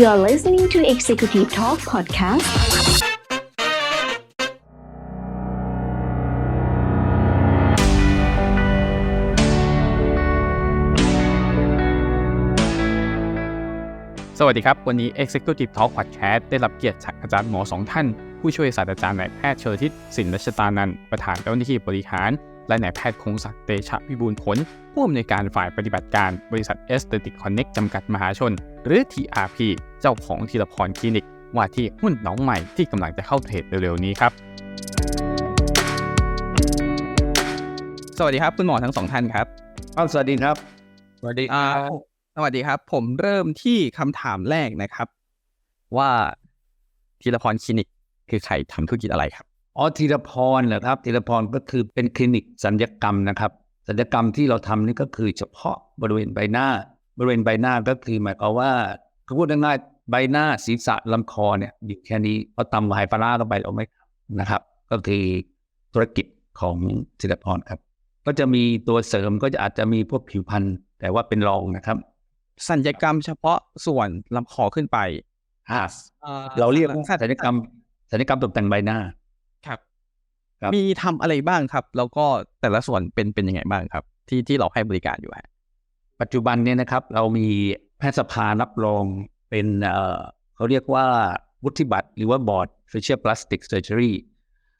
You're listening to Executive Talk Podcast.. สวัสดีครับ วันนี้ Executive Talk Podcast ได้รับเกียรติจากอาจารย์หมอสองท่าน ผู้ช่วยศาสตราจารย์นายแพทย์เชลทิศสินรัชตานันประธานเจ้าหน้าที่บริหาร และนายแพทย์คงศักดิ์เตชะวิบูลย์ผล ผู้อำนวยการฝ่ายปฏิบัติการบริษัท Aesthetic Connect จำกัดมหาชน หรือ TRP เจ้าของธีรพรคลินิก ว่าที่หุ้นน้องใหม่ที่กำลังจะเข้าเทรดเร็วๆนี้ครับ สวัสดีครับ คุณหมอทั้งสองท่านครับครับสวัสดีครับ สวัสดีครับสวัสดีครับ ผมเริ่มที่คำถามแรกนะครับ ว่าธีรพรคลินิกคือใครทำธุรกิจอะไรครับ อ๋อธีรพรเหรอครับธีรพรก็คือเป็นคลินิกสัญญกรรมนะครับ สัญญกรรมที่เราทำนี่ก็คือเฉพาะบริเวณใบหน้า บริเวณใบหน้าก็คือหมายความว่าคือพูดง่ายๆใบหน้าศีรษะลำคอเนี่ยอยู่แค่นี้พอตำไฮปลาร่าลงไปเราไม่ทำนะครับ ก็คือธุรกิจของธีรพรครับ ก็จะมีตัวเสริมก็จะอาจจะมีพวกผิวพรรณแต่ว่าเป็นรองนะครับ สัญญกรรมเฉพาะส่วนลำคอขึ้นไปอ่าเราเรียกว่าสัญญกรรมสัญญกรรมตกแต่งใบหน้าครับครับ มีทำอะไรบ้างครับ แล้วก็แต่ละส่วนเป็นเป็นยังไงบ้างครับ ที่ที่เราให้บริการอยู่ฮะปัจจุบันเนี่ยนะครับ เรามีแพทยสภารับรองเป็นเอ่อเขาเรียกว่าวุฒิบัตรหรือว่าบอร์ด facial plastic surgery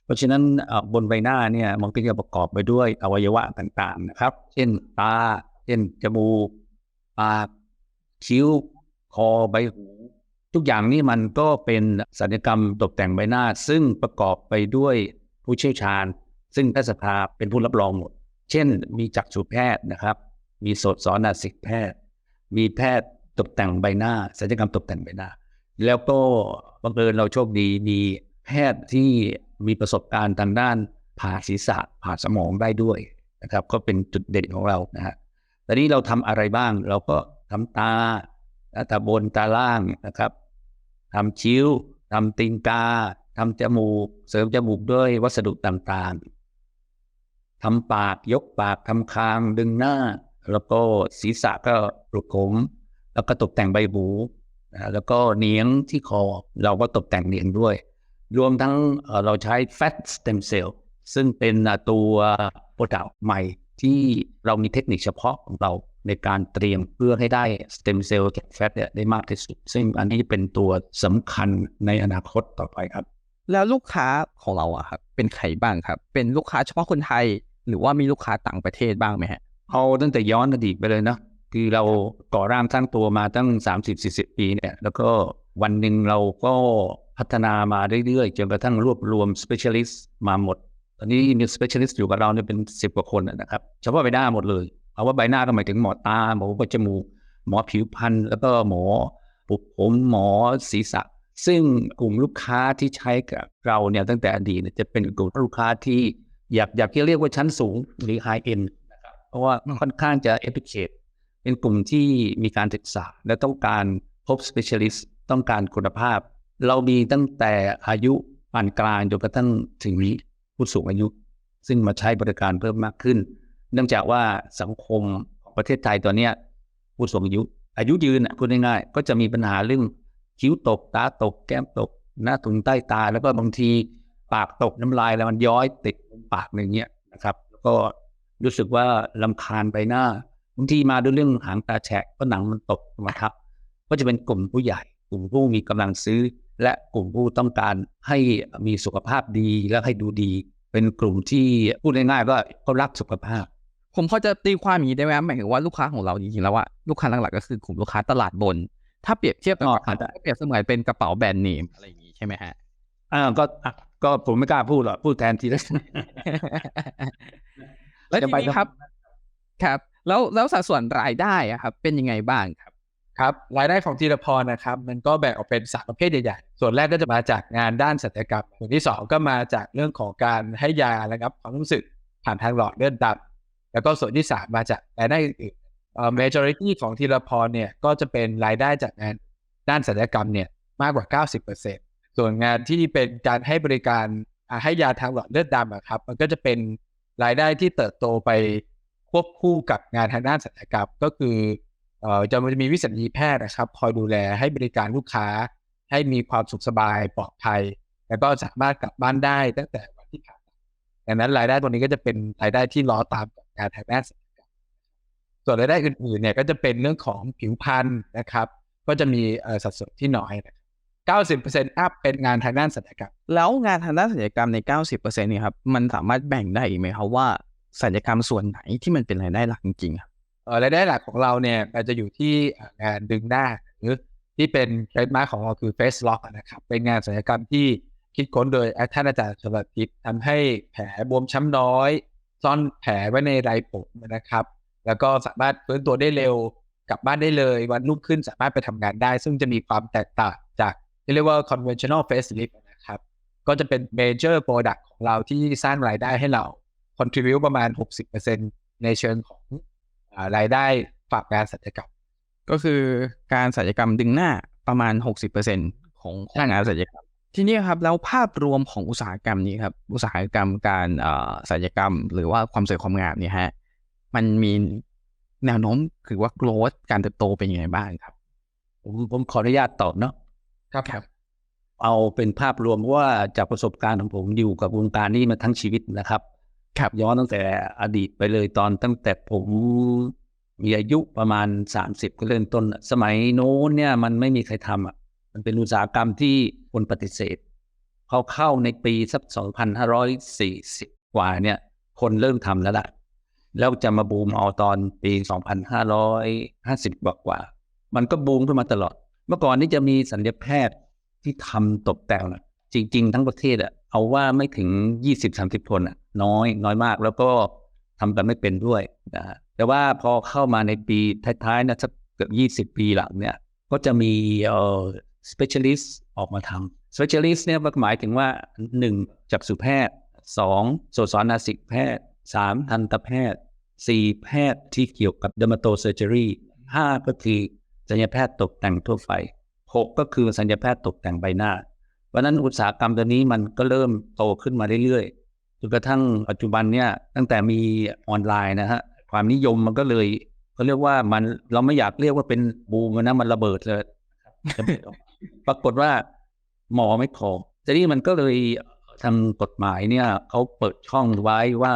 เพราะฉะนั้นเอ่อบนใบหน้าเนี่ยมันก็จะประกอบไปด้วยอวัยวะต่างๆนะครับ เช่นตา เช่นจมูกปากคิ้ว คอใบหู ทุกอย่างนี่มันก็เป็นศัลยกรรมตกแต่งใบหน้า ซึ่งประกอบไปด้วย ผู้เชี่ยวชาญ ซึ่งแพทยสภาเป็นผู้รับรองหมด เช่น มีจักษุแพทย์นะครับ มีโสตสอนนาสิกแพทย์ มีแพทย์ตกแต่งใบหน้าศัลยกรรมตกแต่งใบหน้า แล้วก็บังเอิญเราโชคดีมีแพทย์ที่มีประสบการณ์ทางด้านผ่าศีรษะผ่าสมองได้ด้วยนะครับ ก็เป็นจุดเด่นของเรานะฮะต่นี้เราทำอะไรบ้างเราก็ทำตาตาบนตาล่างนะครับทำคิ้วทำตีนกา ทำจมูก เสริมจมูกด้วยวัสดุต่างๆทำปากยกปากทำคางดึงหน้า แล้วก็ศีรษะก็ปลุกผม แล้วก็ตกแต่งใบหูแล้วก็เนียงที่คอเราก็ตกแต่งเนียงด้วย รวมทั้งเราใช้ fat stem cell ซึ่งเป็นตัวโปรดักต์ใหม่ที่เรามีเทคนิคเฉพาะของเราในการเตรียมเพื่อให้ได้ stem cell จาก fat เนี่ยได้มากที่สุด ซึ่งอันนี้เป็นตัวสำคัญในอนาคตต่อไปครับ แล้วลูกค้าของเราอะครับเป็นใครบ้างครับ เป็นลูกค้าเฉพาะคนไทย หรือว่ามีลูกค้าต่างประเทศบ้างไหมฮะเอาตั้งแต่ย้อนอดีตไปเลยนะคือเราก่อร่างสร้างตัวมาตั้ง 30-40 ปีเนี่ย แล้วก็วันหนึ่งเราก็พัฒนามาเรื่อยๆ จนกระทั่งรวบรวม specialist มาหมด ตอนนี้มี specialist อยู่กับเราเนี่ยเป็น 10 กว่าคนนะครับ เฉพาะใบหน้าหมดเลย เอาว่าใบหน้าก็หมายถึงหมอตา หมอจมูก หมอผิวพรรณแล้วก็หมอปุกผมหมอศีรษะ ซึ่งกลุ่มลูกค้าที่ใช้กับเราเนี่ยตั้งแต่อดีตเนี่ยจะเป็นกลุ่มลูกค้าที่อยากอยากจะเรียกว่าชั้นสูงหรือ high end นะครับเพราะว่าค่อนข้างจะ educate เป็นกลุ่มที่มีการศึกษา และต้องการพบ specialist ต้องการคุณภาพ เรามีตั้งแต่อายุปานกลางจนกระทั่งถึงผู้สูงอายุ ซึ่งมาใช้บริการเพิ่มมากขึ้น เนื่องจากว่าสังคมของประเทศไทยตอนเนี้ยผู้สูงอายุ อายุยืนน่ะพูดง่ายๆก็จะมีปัญหาเรื่อง คิ้วตกตาตกแก้มตก หน้าถุงใต้ตา แล้วก็บางทีปากตกน้ำลายแล้วมันย้อยติดปากอย่างเงี้ยนะครับแล้วก็รู้สึกว่าลำคาญใบหน้าบางทีมาด้วยเรื่องหางตาแฉะก็หนังมันตกมาทับก็จะเป็นกลุ่มผู้ใหญ่ กลุ่มผู้มีกำลังซื้อ และกลุ่มผู้ต้องการให้มีสุขภาพดีและให้ดูดี เป็นกลุ่มที่พูดง่ายๆก็เขารักสุขภาพ ผมพอจะตีความอย่างนี้ได้ไหมหมายถึงว่าลูกค้าของเราจริงๆแล้วว่าลูกค้าหลักๆก็คือกลุ่มลูกค้าตลาดบน ถ้าเปรียบเทียบกับอ๋อกระเป๋าก็เปรียบเสมือนเป็นกระเป๋าแบรนด์เนมอะไรอย่างนี้ใช่ไหมฮะอ่าก็อะก็ผมไม่กล้าพูดหรอกพูดแทนทีละแล้วจะทีไปนี้ครับครับ แล้วแล้วสัดส่วนรายได้อะครับ เป็นยังไงบ้างครับ ครับ รายได้ของธีรพรนะครับ มันก็แบ่งออกเป็นสามประเภทใหญ่ๆส่วนแรกก็จะมาจากงานด้านศัลยกรรมส่วนที่สองก็มาจากเรื่องของการให้ยาระงับความรู้สึกผ่านทางหลอดเลือดดำแล้วก็ส่วนที่สามมาจากรายได้อื่นๆเอ่อ majority ของธีรพรเนี่ยก็จะเป็นรายได้จากงานด้านศัลยกรรมเนี่ยมากกว่า 90%ส่วนงานที่เป็นการให้บริการให้ยาทางหลอดเลือดดำอะครับ มันก็จะเป็นรายได้ที่เติบโตไปควบคู่กับงานทางด้านศัลยกรรมก็คือเอ่อจะจะมีวิสัญญีแพทย์นะครับคอยดูแลให้บริการลูกค้า ให้มีความสุขสบายปลอดภัย แล้วก็สามารถกลับบ้านได้ตั้งแต่วันที่ผ่าตัดดังนั้นรายได้ตัวนี้ก็จะเป็นรายได้ที่ล้อตามกับงานทางด้านศัลยกรรม ส่วนรายได้อื่นๆเนี่ยก็จะเป็นเรื่องของผิวพรรณนะครับ ก็จะมีเอ่อสัดส่วนที่น้อยนะครับ90%อัพเป็นงานทางด้านศัลยกรรม แล้วงานทางด้านศัลยกรรมใน 90%เนี่ยครับมันสามารถแบ่งได้อีกไหมครับว่าศัลยกรรมส่วนไหนที่มันเป็นรายได้หลักจริงๆครับเอ่อรายได้หลักของเราเนี่ยมันจะอยู่ที่เอ่องานดึงหน้าหรือที่เป็นเทรดมาร์ของเราคือ Face Lock อะนะครับเป็นงานศัลยกรรมที่คิดค้นโดยท่านอาจารย์ชลทิพย์ทำให้แผลบวมช้ำน้อย ซ่อนแผลไว้ในไรผมนะครับ แล้วก็สามารถฟื้นตัวได้เร็วกลับบ้านได้เลยวันรุ่งขึ้นสามารถไปทำงานได้ ซึ่งจะมีความแตกต่างจากที่เรียกว่า conventional facelift นะครับ ก็จะเป็น major product ของเราที่สร้างรายได้ให้เรา contribute ประมาณ 60%ในเชิงของอารายได้ฝากงานศัลยกรรม ก็คือการศัลยกรรมดึงหน้าประมาณ 60%ของขใช่องงานศัลยกรรมทีนี้ครับแล้วภาพรวมของอุตสาหกรรมนี้ครับอุตสาหกรรมการอ่อศัลยกรรม หรือว่าความสวยความงามเนี่ยฮะ มันมีแนวโน้มคือว่า growth การเติบโตเป็นยังไงบ้างครับ ผมผมขออนุญาตตอบเนาะครับครับ เอาเป็นภาพรวมว่าจากประสบการณ์ของผมอยู่กับวงการนี้มาทั้งชีวิตนะครับ ครับย้อนตั้งแต่อดีตไปเลยตอนตั้งแต่ผมมีอายุประมาณ 30 ก็เริ่มต้นอะสมัยโน้นเนี่ยมันไม่มีใครทำอะมันเป็นอุตสาหกรรมที่คนปฏิเสธเขาเข้าในปีสัก 2,540 กว่าเนี่ย คนเริ่มทำแล้วล่ะ แล้วจะมาบูมเอาตอนปี 2,550 กว่ากว่า มันก็บูมขึ้นมาตลอด เมื่อก่อนนี่จะมีสัญญาแพทย์ที่ทำตกแต่งนะจริง ๆ ทั้งประเทศอะเอาว่าไม่ถึง 20-30 คนอะน้อยน้อยมากแล้วก็ทำกันไม่เป็นด้วยนะแต่ว่าพอเข้ามาในปีท้ายๆนะสักเกือบ20 ปีหลังเนี่ยก็จะมีเอ่อ specialist ออกมาทำ specialist เนี่ยหมายถึงว่าหนึ่งจักษุแพทย์สองโสตสนาสิกแพทย์สามทันตแพทย์ สี่แพทย์ที่เกี่ยวกับ dermatosurgery ห้าก็คือศัลยแพทย์ตกแต่งทั่วไปหกก็คือศัลยแพทย์ตกแต่งใบหน้า เพราะนั้นอุตสาหกรรมตัวนี้มันก็เริ่มโตขึ้นมาเรื่อยๆจนกระทั่งปัจจุบันเนี่ยตั้งแต่มีออนไลน์นะฮะความนิยมมันก็เลยเขาเรียกว่ามันเราไม่อยากเรียกว่าเป็นบูมนะมันระเบิดเลยระเบิดออกมาปรากฏว่าหมอไม่พอทีนี้มันก็เลยทางกฎหมายเนี่ยเขาเปิดช่องไว้ว่า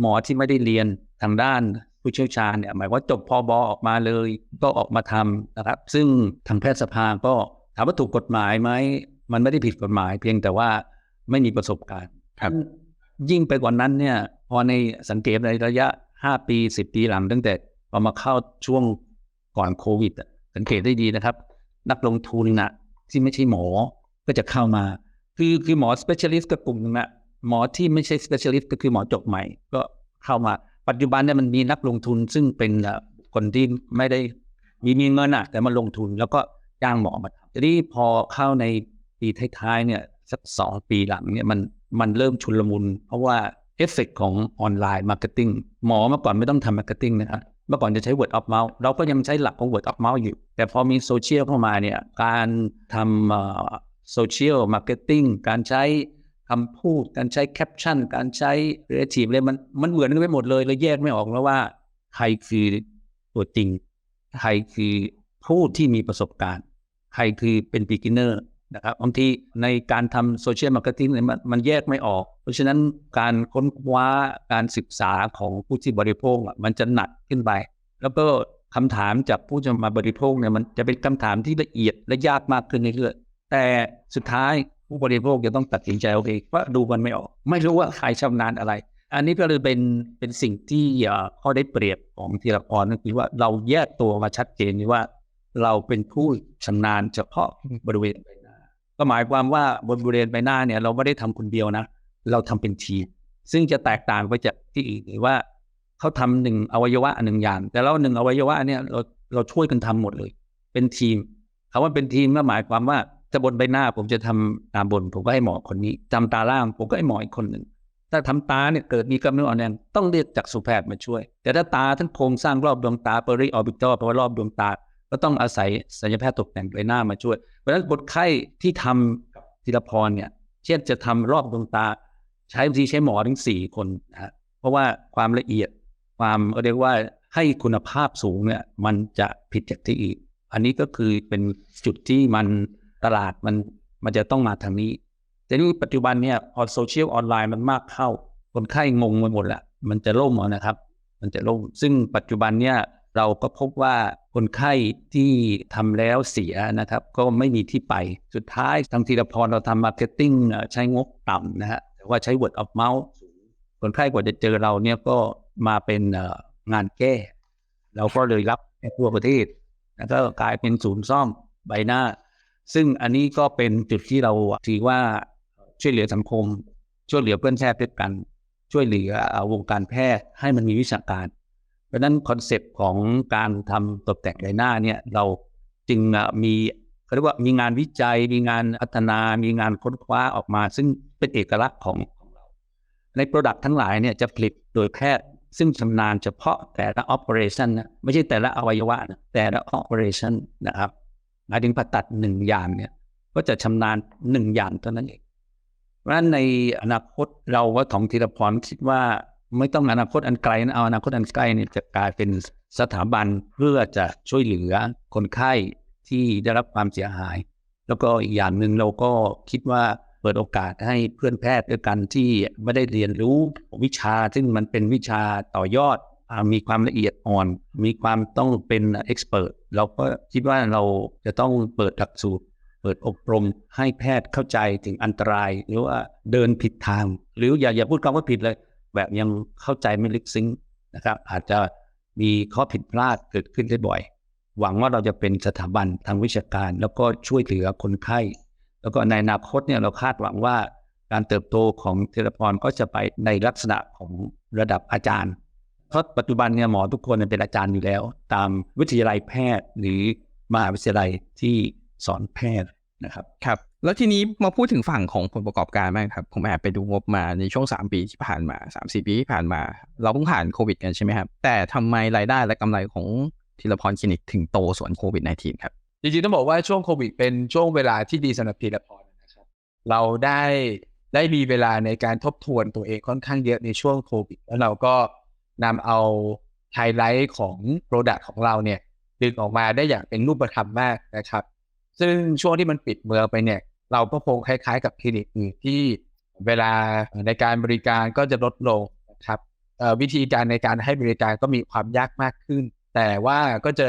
หมอที่ไม่ได้เรียน ทางด้านผู้เชี่ยวชาญเนี่ยหมายว่าจบพอบอออกมาเลย ก็ออกมาทำนะครับ ซึ่งทางแพทยสภาก็ถามว่าถูกกฎหมายไหมมันไม่ได้ผิดกฎหมาย เพียงแต่ว่าไม่มีประสบการณ์ครับ ยิ่งไปกว่านั้นเนี่ยพอในสังเกตในระยะ 5 ปี 10 ปีหลังตั้งแต่พอมาเข้าช่วงก่อนโควิดอะสังเกตได้ดีนะครับ นักลงทุนนะที่ไม่ใช่หมอก็จะเข้ามา คือคือหมอ specialist ก็กลุ่มหนึงนะหมอที่ไม่ใช่ specialist ก็คือหมอจบใหม่ก็เข้ามา ปัจจุบันเนี่ยมันมีนักลงทุนซึ่งเป็นคนที่ไม่ได้มีมีเงินอะแต่มาลงทุนแล้วก็จ้างหมอมาทำทีนี้พอเข้าในปีท้ายๆเนี่ยสักสองปีหลังเนี่ยมันมันเริ่มชุลมุน เพราะว่าเอฟเฟกของออนไลน์มาร์เก็ตติ้งหมอเมื่อก่อนไม่ต้องทำมาร์เก็ตติ้งนะครับเมื่อก่อนจะใช้ word of mouth เราก็ยังใช้หลักของ word of mouth อยู่ แต่พอมีโซเชียลเข้ามาเนี่ยการทำโซเชียลมาร์เก็ตติ้งการใช้ คำพูดการใช้แคปชั่น การใช้เรทีฟเลยมันมันเหมือนกันไปหมดเลยเลยแยกไม่ออกแล้วว่า ใครคือตัวจริง ใครคือผู้ที่มีประสบการณ์ ใครคือเป็น beginner นะครับบางทีในการทำโซเชียลมาร์เก็ตติ้งเนี่ยมันมันแยกไม่ออก เพราะฉะนั้นการค้นคว้าการศึกษาของผู้ที่บริโภคมันจะหนักขึ้นไป แล้วก็คำถามจากผู้จะมาบริโภคเนี่ยมันจะเป็นคำถามที่ละเอียดและยากมากขึ้นเรื่อยๆแต่สุดท้าย ผู้บริโภคจะต้องตัดสินใจเอาเองว่าดูมันไม่ออก ไม่รู้ว่าใครชำนาญอะไร อันนี้ก็เลยเป็นเป็นสิ่งที่เอ่อข้อได้เปรียบของธีรพรก็คือว่าเราแยกตัวมาชัดเจนว่า เราเป็นผู้ชำนาญเฉพาะบริเวณใบหน้า ก็หมายความว่าบนบริเวณใบหน้าเนี่ยเราไม่ได้ทำคนเดียวนะ เราทำเป็นทีมซึ่งจะแตกต่างไปจากที่อื่นหรือว่าเขาทำหนึ่งอวัยวะหนึ่งอย่าง แต่เราหนึ่งอวัยวะเนี่ยเราเราช่วยกันทำหมดเลย เป็นทีมคำว่าเป็นทีมก็หมายความว่า ถ้าบนใบหน้าผมจะทำตาบน ผมก็ให้หมอคนนี้จำตาล่าง ผมก็ให้หมออีกคนหนึ่งถ้าทำตาเนี่ยเกิดมีกล้ามเนื้ออ่อนแรงต้องเรียกจักษุแพทย์มาช่วย แต่ถ้าตาทั้งโครงสร้างรอบดวงตา peri orbital แปลว่ารอบดวงตา ก็ต้องอาศัยศัลยแพทย์ตกแต่งใบหน้ามาช่วย เพราะฉะนั้นคนไข้ที่ทำกับธีรพรเนี่ย เช่นจะทำรอบดวงตา ใช้บางทีใช้หมอถึงสี่คนนะเพราะว่าความละเอียดความเรียกว่าให้คุณภาพสูงเนี่ยมันจะผิดจากที่อื่นอันนี้ก็คือเป็นจุดที่มัน ตลาดมันมันจะต้องมาทางนี้ แต่นี่ปัจจุบันเนี่ยพอโซเชียลออนไลน์มันมากเข้า คนไข้งงไปหมดละมันจะล่มเอานะครับ มันจะล่ม ซึ่งปัจจุบันเนี่ยเราก็พบว่าคนไข้ที่ทำแล้วเสียนะครับ ก็ไม่มีที่ไป สุดท้ายทางทีละพรเราทำมาร์เก็ตติ้งใช้งบต่ำนะฮะแต่ว่าใช้ word of mouth คนไข้กว่าจะเจอเราเนี่ยก็มาเป็นงานแก้ เราก็เลยรับทั่วประเทศ แล้วก็กลายเป็นศูนย์ซ่อมใบหน้า ซึ่งอันนี้ก็เป็นจุดที่เราถือว่าช่วยเหลือสังคม ช่วยเหลือเพื่อนแพทย์ด้วยกัน ช่วยเหลือวงการแพทย์ให้มันมีวิชาการ เพราะนั้นคอนเซปต์ของการทำตกแต่งใบหน้าเนี่ยเราจึงมีเขาเรียกว่ามีงานวิจัย มีงานพัฒนา มีงานค้นคว้าออกมา ซึ่งเป็นเอกลักษณ์ของของเรา ในโปรดักต์ทั้งหลายเนี่ยจะผลิตโดยแพทย์ซึ่งชำนาญเฉพาะแต่ละ operation นะไม่ใช่แต่ละอวัยวะนะแต่ละ operation นะครับ หมายถึงผ่าตัดหนึ่งอย่างเนี่ย ก็จะชำนาญหนึ่งอย่างเท่านั้นเองเพราะฉะนั้นในอนาคตเราว่าของธีรพรคิดว่าไม่ต้องอนาคตอันไกลนะเอาอนาคตอันใกล้เนี่ยจะกลายเป็นสถาบันเพื่อจะช่วยเหลือคนไข้ที่ได้รับความเสียหาย แล้วก็อีกอย่างหนึ่งเราก็คิดว่าเปิดโอกาสให้เพื่อนแพทย์ด้วยกันที่ไม่ได้เรียนรู้วิชา ซึ่งมันเป็นวิชาต่อยอดมีความละเอียดอ่อน มีความต้องเป็นเอ็กซ์เพรส เราก็คิดว่าเราจะต้องเปิดหลักสูตร เปิดอบรมให้แพทย์เข้าใจถึงอันตราย หรือว่าเดินผิดทาง หรืออย่าอย่าพูดคำว่าผิดเลย แบบยังเข้าใจไม่ลึกซึ้งนะครับ อาจจะมีข้อผิดพลาดเกิดขึ้นได้บ่อย หวังว่าเราจะเป็นสถาบันทางวิชาการ แล้วก็ช่วยเหลือคนไข้ แล้วก็ในอนาคตเนี่ยเราคาดหวังว่าการเติบโตของเทเลพรก็จะไปในลักษณะของระดับอาจารย์ เพราะปัจจุบันเนี่ยหมอทุกคนเนี่ยเป็นอาจารย์อยู่แล้ว ตามวิทยาลัยแพทย์หรือมหาวิทยาลัยที่สอนแพทย์นะครับครับแล้วทีนี้มาพูดถึงฝั่งของผลประกอบการบ้างครับ ผมแอบไปดูงบมาในช่วง 3 ปีที่ผ่านมา 3 4 ปีที่ผ่านมา เราเพิ่งผ่านโควิดกันใช่ไหมครับ แต่ทำไมรายได้และกำไรของทีละพรคลินิกถึงโตสวนโควิด -19 ครับ จริงๆ ต้องบอกว่าช่วงโควิดเป็นช่วงเวลาที่ดีสำหรับทีละพรนะครับ เราได้ได้มีเวลาในการทบทวนตัวเองค่อนข้างเยอะในช่วงโควิด แล้วเราก็ นำเอาไฮไลท์ของโปรดักต์ของเราเนี่ยดึงออกมาได้อย่างเป็นรูปธรรมมากนะครับ ซึ่งช่วงที่มันปิดเมืองไปเนี่ยเราก็คงคล้ายๆ กับคลินิกอื่นที่เวลาในการบริการก็จะลดลงนะครับวิธีการในการให้บริการก็มีความยากมากขึ้น แต่ว่าก็จะ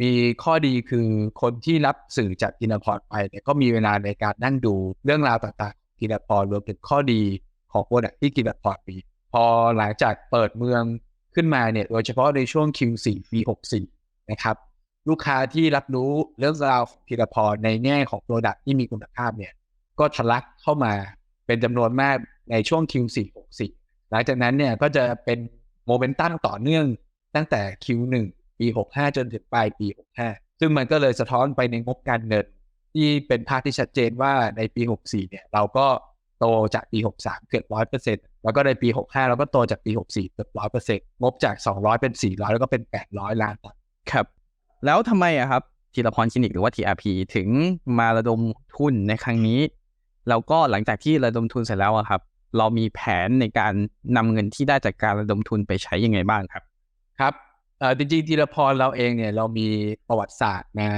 มีข้อดีคือคนที่รับสื่อจากกินพอร์ตไปเนี่ยก็มีเวลาในการนั่งดูเรื่องราวต่างๆองกินพอร์ตรวมถึงข้อดีของโปรดักที่กินพอร์ตมี พอหลังจากเปิดเมืองขึ้นมาเนี่ยโดยเฉพาะในช่วง Q4 ปี64 นะครับ ลูกค้าที่รับรู้เรื่องราวของพีรพรในแง่ของโปรดักที่มีคุณภาพเนี่ย ก็ทะลักเข้ามาเป็นจำนวนมากในช่วง Q4 64 หลังจากนั้นเนี่ยก็จะเป็นโมเมนตัมต่อเนื่องตั้งแต่ Q1 ปี 65 จนถึงปลายปี 65 ซึ่งมันก็เลยสะท้อนไปในงบการเงินที่เป็นภาพที่ชัดเจนว่าในปี 64 เนี่ย เราก็โตจากปี 63 เกือบ100%แล้วก็ในปี 65 เราก็โตจากปี 64เกือบ100%งบจาก 200 เป็น 400 แล้วก็เป็น 800 ล้านบาทครับ แล้วทำไมอะครับทีละพรคลินิกหรือว่า TRP ถึงมาระดมทุนในครั้งนี้ แล้วก็หลังจากที่ระดมทุนเสร็จแล้วอะครับ เรามีแผนในการนำเงินที่ได้จากการระดมทุนไปใช้ยังไงบ้างครับ ครับเอ่อจริงๆทีละพรเราเองเนี่ยเรามีประวัติศาสตร์มา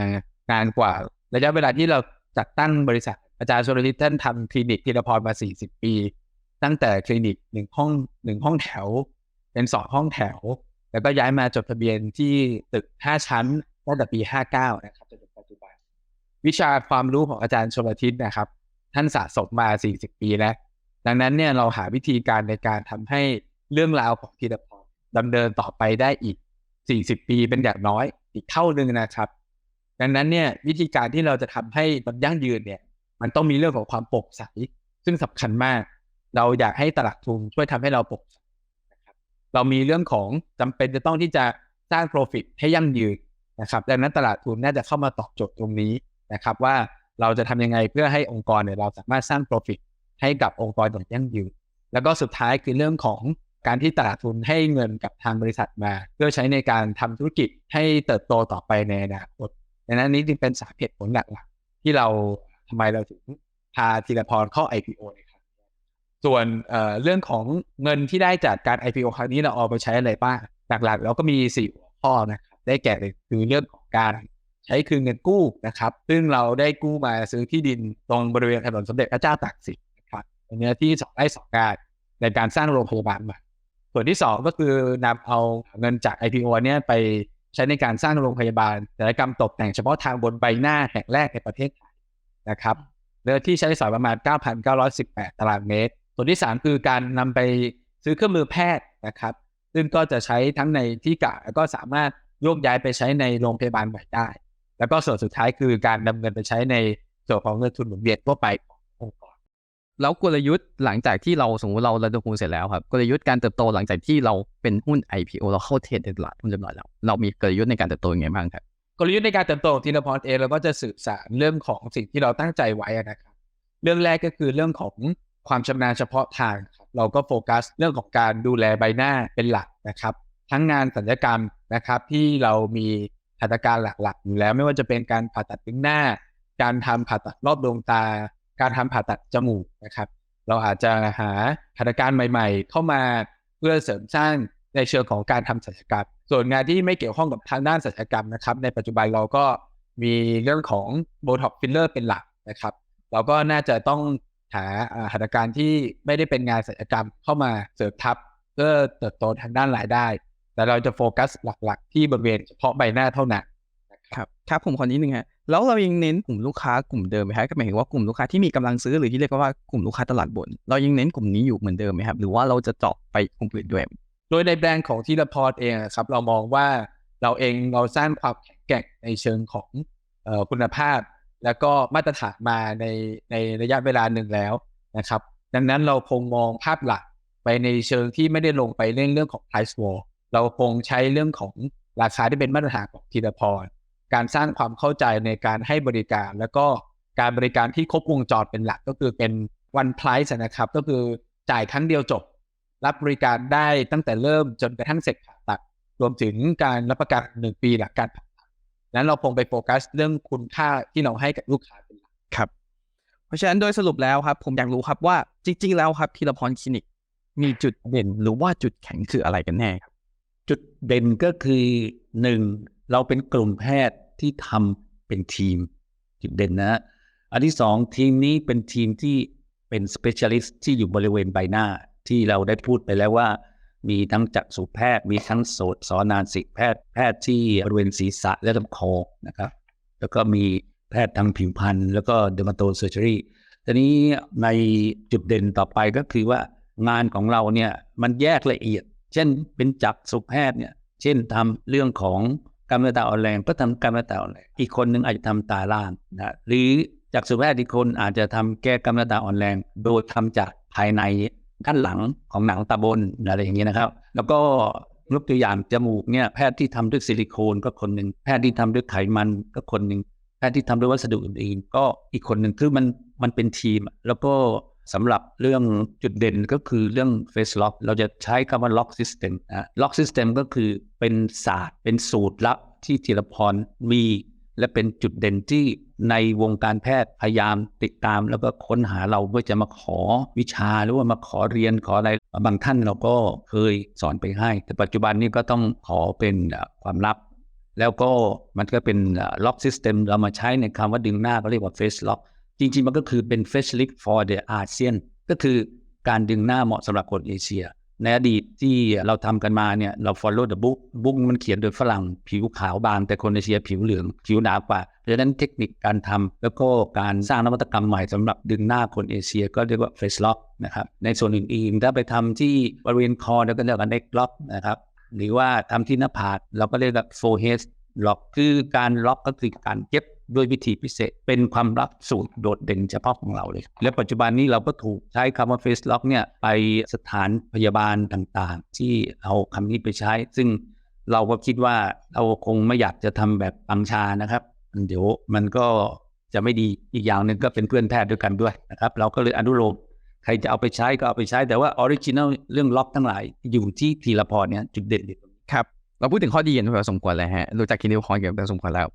นานกว่าระยะเวลาที่เราจัดตั้งบริษัทอาจารย์สุรฤทธิ์ท่านทำคลินิกทีละพรมา 40 ปี ตั้งแต่คลินิกหนึ่งห้องหนึ่งห้องแถว เป็นสองห้องแถว แล้วก็ย้ายมาจดทะเบียนที่ตึก5ชั้นตั้งแต่ปี59นะครับจนถึงปัจจุบัน วิชาความรู้ของอาจารย์ชลทิศนะครับ ท่านสะสมมา40ปีแล้ว ดังนั้นเนี่ยเราหาวิธีการในการทำให้เรื่องราวของทีละพรดำเนินต่อไปได้อีก40ปีเป็นอย่างน้อยอีกเท่านึงนะครับ ดังนั้นเนี่ยวิธีการที่เราจะทำให้มันยั่งยืนเนี่ย มันต้องมีเรื่องของความโปร่งใสซึ่งสำคัญมาก เราอยากให้ตลาดทุนช่วยทำให้เราปร่งใสนะครับเรามีเรื่องของจำเป็นจะต้องที่จะสร้าง profit ให้ยั่งยืนนะครับดังนั้นตลาดทุนน่าจะเข้ามาตอบโจทย์ตรงนี้นะครับ ว่าเราจะทำยังไงเพื่อให้องค์กรเนี่ยเราสามารถสร้าง profit ให้กับองค์กรอย่างยั่งยืนแล้วก็สุดท้ายคือเรื่องของการที่ตลาดทุนให้เงินกับทางบริษัทมา เพื่อใช้ในการทำธุรกิจให้เติบโตต่อไปในอนาคตดังนั้นนี้จึงเป็นสาเหตุผลหลักๆที่เราทำไมเราถึงพาธีรพรเข้า IPO ในครั้งนี้ ส่วนเเรื่องของเงินที่ได้จากการ IPO ครั้งนี้เราเอาไปใช้อะไรบ้างหลักๆเราก็มีสี่หัวข้อนะครับได้แก่คือเรื่องของการใช้คืนเงินกู้นะครับ ซึ่งเราได้กู้มาซื้อที่ดินตรงบริเวณถนนสมเด็จพระเจ้าตากสินนะครับเนื้อที่สองไร่สองงานในการสร้างโรงพยาบาลใหม่ส่วนที่สองก็คือนำเอาเงินจาก IPO เนี่ยไปใช้ในการสร้างโรงพยาบาลศัลยกรรมตกแต่งเฉพาะทางบนใบหน้าแห่งแรกในประเทศไทยนะครับเนื้อที่ใช้สอยประมาณ 9,918 ตารางเมตร ส่วนที่ 3 คือการนำไปซื้อเครื่องมือแพทย์นะครับ ซึ่งก็จะใช้ทั้งในที่กะแล้วก็สามารถโยกย้ายไปใช้ในโรงพยาบาลใหม่ได้ แล้วก็ส่วนสุดท้ายคือการนำเงินไปใช้ในส่วนของเงินทุนหมุนเวียนทั่วไปขององค์กรแล้วกลยุทธ์หลังจากที่เราสมมติเราระดมทุนเสร็จแล้วครับกลยุทธ์การเติบโตหลังจากที่เราเป็นหุ้น IPO เราเข้าเทรดในตลาดหุ้นเรียบร้อยแล้ว เรามีกลยุทธ์ในการเติบโตยังไงบ้างครับกลยุทธ์ในการเติบโตของทีละพรเองเราก็จะสื่อสารเรื่องของสิ่งที่เราตั้งใจไว้นะครับ เรื่องแรกก็คือเรื่องของ ความชำนาญเฉพาะทาง เราก็โฟกัสเรื่องของการดูแลใบหน้าเป็นหลักนะครับ ทั้งงานสัญญกรรมนะครับที่เรามีหัตถการหลักๆอยู่แล้วไม่ว่าจะเป็นการผ่าตัดดึงหน้า การทำผ่าตัดรอบดวงตา การทำผ่าตัดจมูกนะครับ เราอาจจะหาหัตถการใหม่ ๆ เข้ามาเพื่อเสริมสร้างในเชิงของการทำศัลยกรรม ส่วนงานที่ไม่เกี่ยวข้องกับทางด้านศัลยกรรมนะครับ ในปัจจุบันเราก็มีเรื่องของโบท็อกฟิลเลอร์เป็นหลักนะครับ เราก็น่าจะต้อง หาอ่าหัตถการที่ไม่ได้เป็นงานศัลยกรรมเข้ามาเสริมทับเพื่อเติบโตทางด้านรายได้ แต่เราจะโฟกัสหลักๆ ที่บริเวณเฉพาะใบหน้าเท่านั้นครับครับผมขอนิดนึงฮะแล้วเรายังเน้นกลุ่มลูกค้ากลุ่มเดิมไหมครับก็หมายถึงว่ากลุ่มลูกค้าที่มีกำลังซื้อหรือที่เรียกว่ากลุ่มลูกค้าตลาดบน เรายังเน้นกลุ่มนี้อยู่เหมือนเดิมไหมครับหรือว่าเราจะเจาะไปกลุ่มอื่นด้วย โดยในแบรนด์ของทีละพอร์ตเองอะครับเรามองว่าเราเองเราสร้างความแข็งแกร่งในเชิงของเอ่อคุณภาพ แล้วก็มาตรฐานมาในในระยะเวลาหนึ่งแล้วนะครับ ดังนั้นเราคงมองภาพหลักไปในเชิงที่ไม่ได้ลงไปเรื่องเรื่องของ price war เราคงใช้เรื่องของราคาที่เป็นมาตรฐานของทีละพอร์ตการสร้างความเข้าใจในการให้บริการ แล้วก็การบริการที่ครบวงจรเป็นหลักก็คือเป็น one price นะครับ ก็คือจ่ายครั้งเดียวจบ รับบริการได้ตั้งแต่เริ่มจนกระทั่งเสร็จผ่าตัดรวมถึงการรับประกันหนึ่งปีหลังการผ่า นั้นเราคงไปโฟกัสเรื่องคุณค่าที่เราให้กับลูกค้าเป็นหลักครับ เพราะฉะนั้นโดยสรุปแล้วครับ ผมอยากรู้ครับว่าจริง ๆ แล้วครับทีละพรคลินิกมีจุดเด่นหรือว่าจุดแข็งคืออะไรกันแน่ครับ จุดเด่นก็คือหนึ่งเราเป็นกลุ่มแพทย์ที่ทำเป็นทีม จุดเด่นนะ อันที่สองทีมนี้เป็นทีมที่เป็น specialist ที่อยู่บริเวณใบหน้าที่เราได้พูดไปแล้วว่า มีทั้งจักษุแพทย์ มีทั้งโสตสอนานสิแพทย์ แพทย์ที่บริเวณศีรษะและลำคอนะครับ แล้วก็มีแพทย์ทางผิวพรรณแล้วก็ dermato surgery ทีนี้ในจุดเด่นต่อไปก็คือว่างานของเราเนี่ยมันแยกละเอียด เช่นเป็นจักษุแพทย์เนี่ย เช่นทำเรื่องของการเมตาอ่อนแรงก็ทำการเมตาอ่อนแรงอีกคนหนึ่งอาจจะทำตาล่างนะหรือจักษุแพทย์อีกคนอาจจะทำแก้กำมตาอ่อนแรง โดยทำจากภายใน ด้นหลังของหนังตาบนอะไรอย่างนี้นะครับ แล้วก็ยกตัวอย่างจมูกเนี่ยแพทย์ที่ทำด้วยซิลิโคนก็คนหนึ่งแพทย์ที่ทำด้วยไขมันก็คนหนึ่งแพทย์ที่ทำด้วยวัสดุอื่นๆก็อีกคนหนึ่งคือมันมันเป็นทีม แล้วก็สำหรับเรื่องจุดเด่นก็คือเรื่อง Face Lock เราจะใช้คำว่า Lock System นะ Lock System ก็คือเป็นศาสตร์เป็นสูตรลับที่ธีรพรมี และเป็นจุดเด่นที่ในวงการแพทย์พยายามติดตาม แล้วก็ค้นหาเราเพื่อจะมาขอวิชาหรือว่ามาขอเรียนขออะไรบางท่านเราก็เคยสอนไปให้ แต่ปัจจุบันนี้ก็ต้องขอเป็นความลับ แล้วก็มันก็เป็นล็อกซิสเต็มเรามาใช้ในคำว่าดึงหน้าก็เรียกว่า face lock จริงๆ มันก็คือเป็น face lift for the ASEAN ก็คือการดึงหน้าเหมาะสำหรับคนเอเชีย ในอดีตที่เราทำกันมาเนี่ยเรา follow the book book มันเขียนโดยฝรั่งผิวขาวบาง แต่คนเอเชียผิวเหลืองผิวหนากว่าเพราะฉะนั้นเทคนิคการทำแล้วก็การสร้างนวัตกรรมใหม่สำหรับดึงหน้าคนเอเชียก็เรียกว่า face lock นะครับในส่วนอื่นๆถ้าไปทำที่บริเวณคอเราก็เรียกว่า neck lock นะครับหรือว่าทำที่หน้าผากเราก็เรียกว่า forehead ล็อกคือการล็อกก็คือการเก็บ ด้วยวิธีพิเศษ เป็นความลับสูตรโดดเด่นเฉพาะของเราเลย และปัจจุบันนี้เราก็ถูกใช้คำว่า Face Lock เนี่ยไปสถานพยาบาลต่างๆ ที่เอาคำนี้ไปใช้ ซึ่งเราก็คิดว่าเราคงไม่อยากจะทำแบบปังชานะครับ เดี๋ยวมันก็จะไม่ดีอีกอย่างหนึ่งก็เป็นเพื่อนแพทย์ด้วยกันด้วยนะครับ เราก็เลยอนุโลมใครจะเอาไปใช้ก็เอาไปใช้ แต่ว่าออริจินัลเรื่องล็อกทั้งหลายอยู่ที่ทีละพรเนี่ยจุดเด่นครับ เราพูดถึงข้อดีกันพอสมควรแล้วฮะรู้จักคินิวพรเกี่ยวกับสมควรแล้ว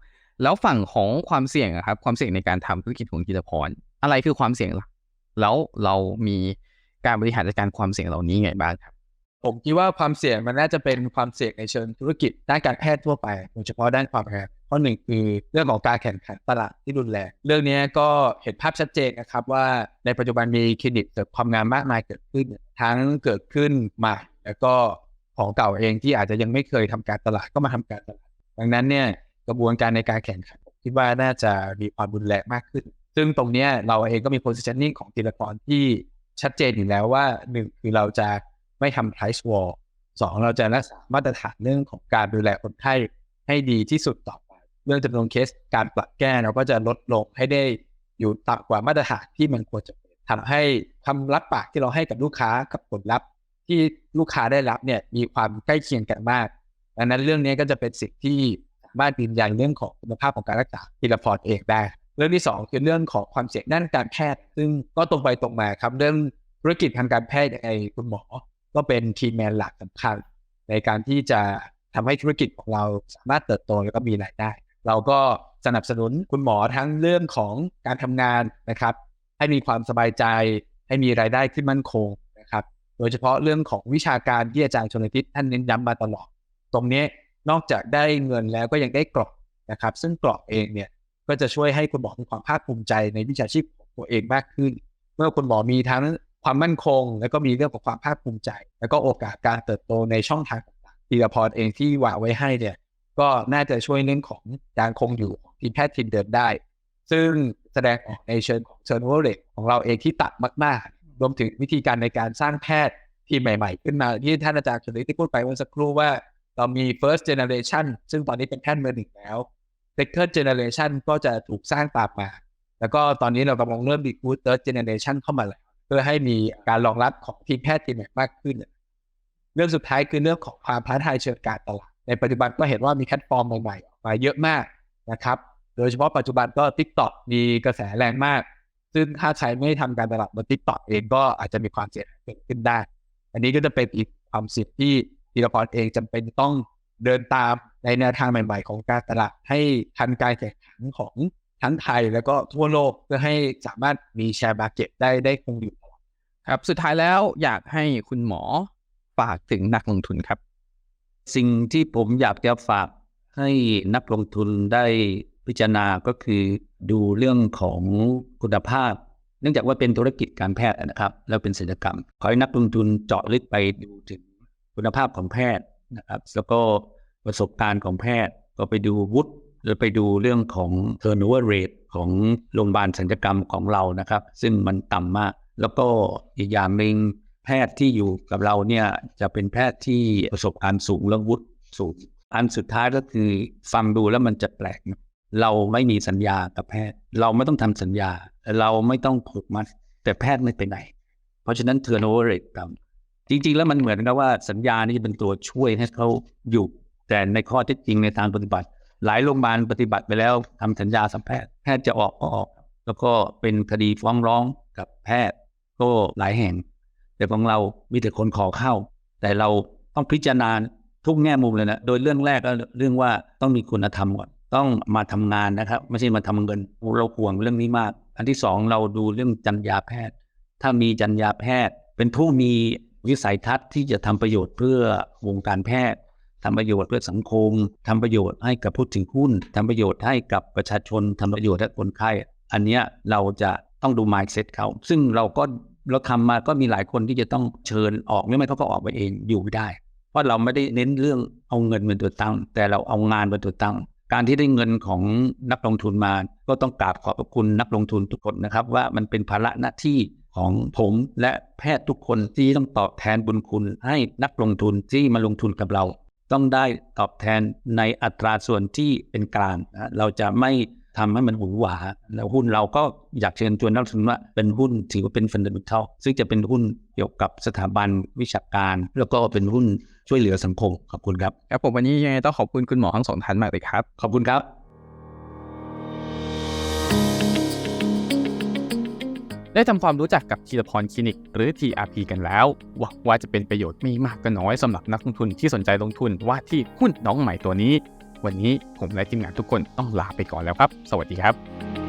แล้วฝั่งของความเสี่ยงครับ ความเสี่ยงในการทำธุรกิจของธีรพร อะไรคือความเสี่ยงล่ะ แล้วเรามีการบริหารจัดการความเสี่ยงเหล่านี้ไงบ้างครับ ผมคิดว่าความเสี่ยงมันน่าจะเป็นความเสี่ยงในเชิงธุรกิจด้านการแพทย์ทั่วไปโดยเฉพาะด้านความแพงข้อหนึ่งคือเรื่องของการแข่งขันตลาดที่รุนแรงเรื่องนี้ก็เห็นภาพชัดเจนนะครับว่าในปัจจุบันมีคลินิกเสริมความงามมากมายเกิดขึ้น ทั้งเกิดขึ้นใหม่แล้วก็ของเก่าเองที่อาจจะยังไม่เคยทำการตลาดก็มาทำการตลาด ดังนั้นเนี่ย กระบวนการในการแข่งขันคิดว่าน่าจะมีความรุนแรงมากขึ้น ซึ่งตรงนี้เราเองก็มี positioning ของทีละกรที่ชัดเจนอยู่แล้วว่าหนึ่งคือเราจะไม่ทำ price war สองเราจะรักษามาตรฐานเรื่องของการดูแลคนไข้ให้ดีที่สุดต่อไป เรื่องจำนวนเคสการปรับแก้เราก็จะลดลงให้ได้อยู่ต่ำกว่ามาตรฐานที่มันควรจะเป็นทำให้คำรับปากที่เราให้กับลูกค้ากับผลลัพธ์ที่ลูกค้าได้รับเนี่ยมีความใกล้เคียงกันมากดังนั้นเรื่องนี้ก็จะเป็นสิ่งที่ามารถยืนยันเรื่องของคุณภาพของการรักษาทีละพอร์ตเองได้ เรื่องที่สองคือเรื่องของความเสี่ยงด้านการแพทย์ ซึ่งก็ตรงไปตรงมาครับเรื่องธุรกิจทางการแพทย์ยังไงคุณหมอ ก็เป็นทีมแมนหลักสำคัญ ในการที่จะทำให้ธุรกิจของเราสามารถเติบโตแล้วก็มีรายได้ เราก็สนับสนุนคุณหมอทั้งเรื่องของการทำงานนะครับ ให้มีความสบายใจ ให้มีรายได้ขึ้นมั่นคงนะครับ โดยเฉพาะเรื่องของวิชาการที่อาจารย์ชนทิศท่านเน้นย้ำมาตลอด ตรงนี้ นอกจากได้เงินแล้วก็ยังได้กรอบนะครับ ซึ่งกรอบเองเนี่ยก็จะช่วยให้คุณหมอมีความภาคภูมิใจในวิชาชีพของตัวเองมากขึ้น เมื่อคุณหมอมีทั้งความมั่นคง แล้วก็มีเรื่องของความภาคภูมิใจ แล้วก็โอกาสการเติบโตในช่องทางต่างๆทีละพรเองที่วางไว้ให้เนี่ยก็น่าจะช่วยเรื่องของการคงอยู่ของทีมแพทย์ทีมเดิมได้ ซึ่งแสดงออกในเชิงของเชิงโวเรตของเราเองที่ตัดมากๆ รวมถึงวิธีการในการสร้างแพทย์ทีมใหม่ ๆ ขึ้นมาที่ท่านอาจารย์ชลิที่พูดไปเมื่อสักครู่ว่า เรามี first generation ซึ่งตอนนี้เป็นแพทย์มือหนึ่งแล้ว second generation ก็จะถูกสร้างตามมา แล้วก็ตอนนี้เรากำลังเริ่ม recruit third generation เข้ามาแล้ว เพื่อให้มีการรองรับของทีมแพทย์ทีมใหม่มากขึ้น เรื่องสุดท้ายคือเรื่องของความท้าทายเชิงการตลาด ในปัจจุบันก็เห็นว่ามีแพลตฟอร์มใหม่ๆออกมาเยอะมากนะครับ โดยเฉพาะปัจจุบันก็ TikTok มีกระแสแรงมาก ซึ่งถ้าใครไม่ทำการตลาดบน TikTok เองก็อาจจะมีความเสี่ยงเกิดขึ้นได้ อันนี้ก็จะเป็นอีกความเสี่ยงที่ ธีรพรเองจำเป็นต้องเดินตามในแนวทางใหม่ ๆ ของการตลาดให้ทันการแข่งขันของทั้งไทยแล้วก็ทั่วโลกเพื่อให้สามารถมีแชร์มาเก็ตได้ได้คงอยู่ครับสุดท้ายแล้วอยากให้คุณหมอฝากถึงนักลงทุนครับ สิ่งที่ผมอยากจะฝากให้นักลงทุนได้พิจารณาก็คือดูเรื่องของคุณภาพ เนื่องจากว่าเป็นธุรกิจการแพทย์นะครับ แล้วเป็นศิลปกรรม ขอให้นักลงทุนเจาะลึกไปดูถึง คุณภาพของแพทย์นะครับ แล้วก็ประสบการณ์ของแพทย์ก็ไปดูวุฒิหรือไปดูเรื่องของ turnover rate ของโรงพยาบาลศัลยกรรมของเรานะครับ ซึ่งมันต่ำมาก แล้วก็อีกอย่างหนึ่งแพทย์ที่อยู่กับเราเนี่ยจะเป็นแพทย์ที่ประสบการณ์สูงและวุฒิสูง อันสุดท้ายก็คือฟังดูแล้วมันจะแปลก เราไม่มีสัญญากับแพทย์ เราไม่ต้องทำสัญญา เราไม่ต้องผูกมัด แต่แพทย์ไม่ไปไหน เพราะฉะนั้น turnover rate ต่ำ จริง ๆ แล้วมันเหมือนกับว่าสัญญานี่เป็นตัวช่วยให้เขาอยู่ แต่ในข้อเท็จจริงในทางปฏิบัติ หลายโรงพยาบาลปฏิบัติไปแล้วทำสัญญาสัมแพทย์แพทย์จะออกก็ออก แล้วก็เป็นคดีฟ้องร้องกับแพทย์ ก็หลายแห่ง แต่ของเรามีแต่คนขอเข้า แต่เราต้องพิจารณาทุกแง่มุมเลยนะโดยเรื่องแรกก็เรื่องว่าต้องมีคุณธรรมก่อนต้องมาทำงานนะครับ ไม่ใช่มาทำเงินเราห่วงเรื่องนี้มาก อันที่สองเราดูเรื่องจรรยาแพทย์ ถ้ามีจรรยาแพทย์ เป็นผู้มี วิสัยทัศน์ที่จะทำประโยชน์เพื่อวงการแพทย์ทำประโยชน์เพื่อสังคมทำประโยชน์ให้กับผู้ถือหุ้นทำประโยชน์ให้กับประชาชนทำประโยชน์ให้คนไข้ อันเนี้ยเราจะต้องดู mindset เขา ซึ่งเราก็เราทำมาก็มีหลายคนที่จะต้องเชิญออกไม่ไม่เขาก็ออกไปเองอยู่ไม่ได้ เพราะเราไม่ได้เน้นเรื่องเอาเงินเป็นตัวตั้ง แต่เราเอางานเป็นตัวตั้ง การที่ได้เงินของนักลงทุนมา ก็ต้องกราบขอบพระคุณนักลงทุนทุกคนนะครับ ว่ามันเป็นภาระหน้าที่ ของผมและแพทย์ทุกคนที่ต้องตอบแทนบุญคุณ ให้นักลงทุนที่มาลงทุนกับเรา ต้องได้ตอบแทนในอัตราส่วนที่เป็นกลางนะเราจะไม่ทำให้มันหวือหวาแล้วหุ้นเราก็อยากเชิญชวนนักลงทุนว่าเป็นหุ้นถือว่าเป็นฟันเดเมนทัลซึ่งจะเป็นหุ้นเกี่ยวกับสถาบันวิชาการ แล้วก็เป็นหุ้นช่วยเหลือสังคมขอบคุณครับครับผมวันนี้ยังไงต้องขอบคุณคุณหมอทั้งสองท่านมากเลยครับ ขอบคุณครับ ได้ทำความรู้จักกับทีละพรคลินิก หรือ TRP กันแล้วหวังว่าจะเป็นประโยชน์ไม่มากก็น้อยสำหรับนักลงทุนที่สนใจลงทุนว่าที่หุ้นน้องใหม่ตัวนี้ วันนี้ผมและทีมงานทุกคนต้องลาไปก่อนแล้วครับ สวัสดีครับ